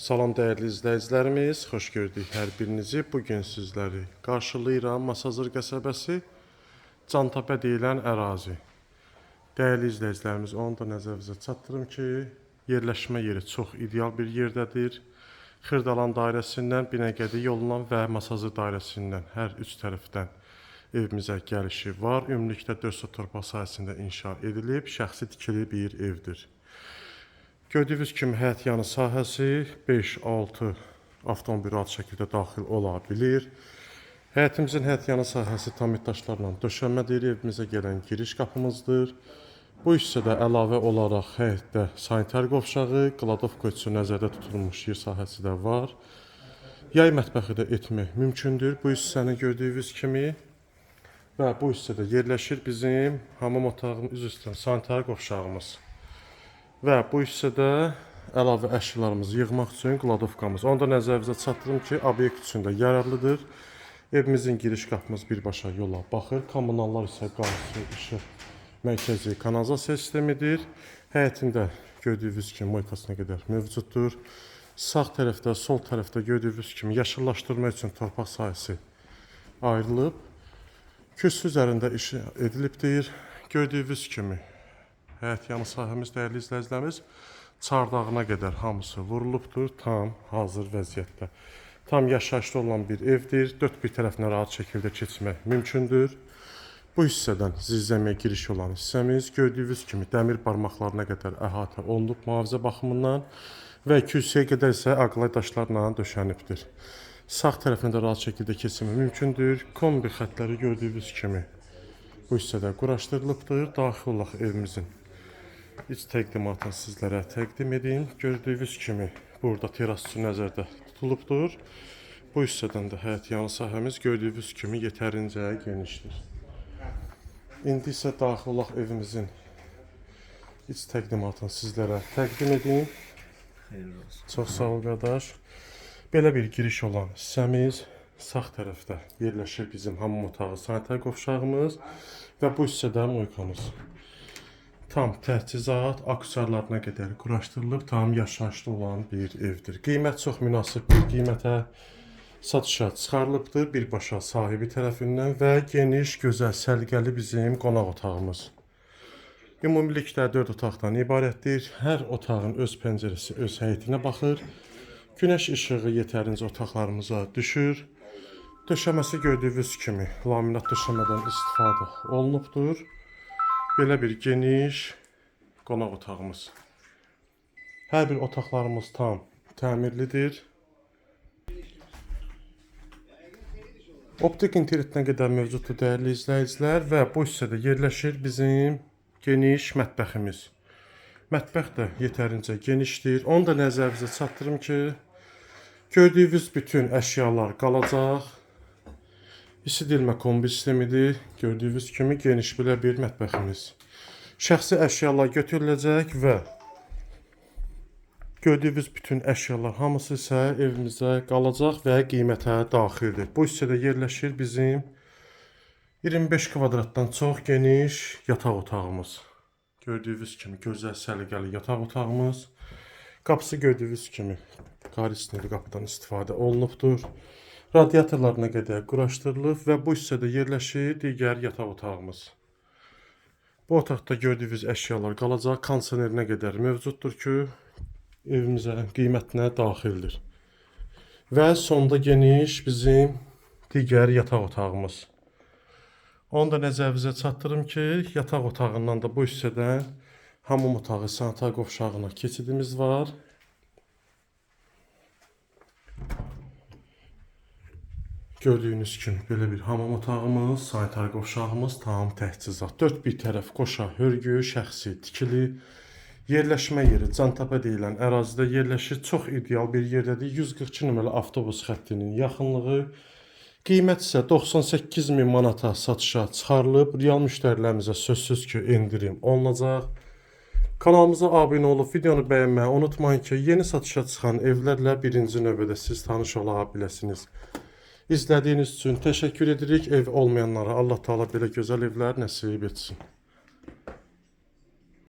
Salam dəyərli izləyicilərimiz, xoş gördük hər birinizi. Bu gün sizləri qarşılayıram Masazır qəsəbəsi Cantapə deyilən ərazi. Dəyərli izləyicilərimiz, onu da nəzərinizə çatdırım ki, yerləşmə yeri çox ideal bir yerdədir. Xırdalan dairəsindən Binəqədi yolundan və Masazır dairəsindən hər üç tərəfdən evimizə gəlişi var. Ümumilikdə 400 torpaq sahəsində inşa edilib, şəxsi tikili bir evdir. Gördüyünüz kimi həyət yanı sahəsi 5-6 avtomobil rahat şəkildə daxil ola bilir. Həyətimizin həyət yanı sahəsi tamit daşlarla döşənmədir. Evimizə gələn giriş qapımızdır. Bu hissədə əlavə olaraq həyətdə sanitar qovşağı, qladovka üçün nəzərdə tutulmuş yer sahəsi də var. Yay mətbəxi də etmək mümkündür. Bu hissəni gördüyünüz kimi və bu hissədə yerləşir bizim hamam otağımız üz sanitar qovşağımız. Və bu hissədə əlavə əşyalarımızı yığmaq üçün qladovkamız. Onu da nəzərinizə çatdırım ki, obyekt üçün də yararlıdır. Evimizin giriş qapımız birbaşa yola baxır. Kommunallar isə su, işıq, mərkəzi kanalizasiya sistemidir. Həyətində gördüyünüz kimi moykasına qədər mövcuddur. Sağ tərəfdə, sol tərəfdə gördüyünüz kimi yaşıllaşdırma üçün torpaq sahəsi ayrılıb. Kürsü üzərində iş edilibdir. Gördüyünüz kimi Həyət yanı sahəmiz dəyərli izləyicilərimiz çardağına qədər hamısı vurulubdur, tam hazır vəziyyətdə. Tam yaşayışlı olan bir evdir. Dörd bir tərəfinə rahat şəkildə keçmək mümkündür. Bu hissədən zirzəmiyə giriş olan hissəmiz gördüyünüz kimi dəmir barmaqlarına qədər əhatə olunub mühafizə baxımından və kürsüyə qədər isə aqlay daşlarla döşənibdir. Sağ tərəfində rahat şəkildə keçmək mümkündür. Kombi xətləri gördüyünüz kimi bu hissədə quraşdırılıbdır. Daxil olaq evimizin iç təqdimatını sizlərə təqdim edeyim. Gördüyünüz kimi burada teras üçün nəzərdə tutulubdur. Bu hissədən də həyət yanı sahəmiz gördüyünüz kimi yetərincə genişdir. İndi isə daxil olaq evimizin iç təqdimatını sizlərə təqdim edeyim. Hayırlı olsun. Çox sağ ol qardaş. Belə bir giriş olan hissəmiz sağ tərəfdə yerləşir bizim hamam otağı, sanitar qovşağımız və bu hissədə moykamız. Tam təchizat aksarlarına qədər quraşdırılıb, tam yaşayışlı olan bir evdir. Qiymət çox münasib bir qiymətə satışa çıxarılıbdır birbaşa sahibi tərəfindən və geniş, gözəl, səliqəli bizim qonaq otağımız. Ümumilikdə 4 otaqdan ibarətdir. Hər otağın öz pəncərəsi öz həyətinə baxır. Günəş işığı yetərincə otaqlarımıza düşür. Döşəməsi gördüyünüz kimi laminat döşəmədən istifadə olunubdur. Belə bir geniş qonaq otağımız. Hər bir otaqlarımız tam təmirlidir. Optik internetinə qədər mövcuddur dəyərli izləyicilər və bu hissədə yerləşir bizim geniş mətbəximiz. Mətbəx də yetərincə genişdir. Onu da nəzərinizə çatdırım ki, gördüyünüz bütün əşyalar qalacaq. İsidilmə kombi sistemidir. Gördüyünüz kimi geniş belə bir mətbəximiz. Şəxsi əşyalar götürüləcək və gördüyünüz bütün əşyalar hamısı isə evimizə qalacaq və qiymətə daxildir. Bu hissədə yerləşir bizim 25 kvadratdan çox geniş yataq otağımız. Gördüyünüz kimi gözəl səliqəli yataq otağımız. Qapısı gördüyünüz kimi qarisneli qapıdan istifadə olunubdur. Radiatorlarına qədər quraşdırılıb və bu hissədə yerləşir digər yataq otağımız. Bu otaqda gördüyünüz əşyalar qalacaq, kondisionerinə qədər mövcuddur ki, evimizə qiymətinə daxildir. Və sonda geniş bizim digər yataq otağımız. Onu da nəzərinizə çatdırım ki, yataq otağından da bu hissədən hamam otağı, sanitar qovşağına keçidimiz var. Gördüyünüz kimi belə bir hamam otağımız, sanitar qovşağımız tam təchizat. Dörd bir tərəf qoşa, hörgü, şəxsi, tikili, yerləşmə yeri, Cantapa deyilən ərazidə yerləşir. Çox ideal bir yerdədir. 142 nömrəli avtobus xəttinin yaxınlığı. Qiymət isə 98 min manata satışa çıxarılıb. Real müştərilərimizə sözsüz ki, endirim olunacaq. Kanalımıza abunə olub videonu bəyənməyi unutmayın ki, yeni satışa çıxan evlərlə birinci növbədə siz tanış ola biləsiniz. İzlədiyiniz üçün təşəkkür edirik. Ev olmayanlara Allah Taala belə gözəl evlər nəsib etsin.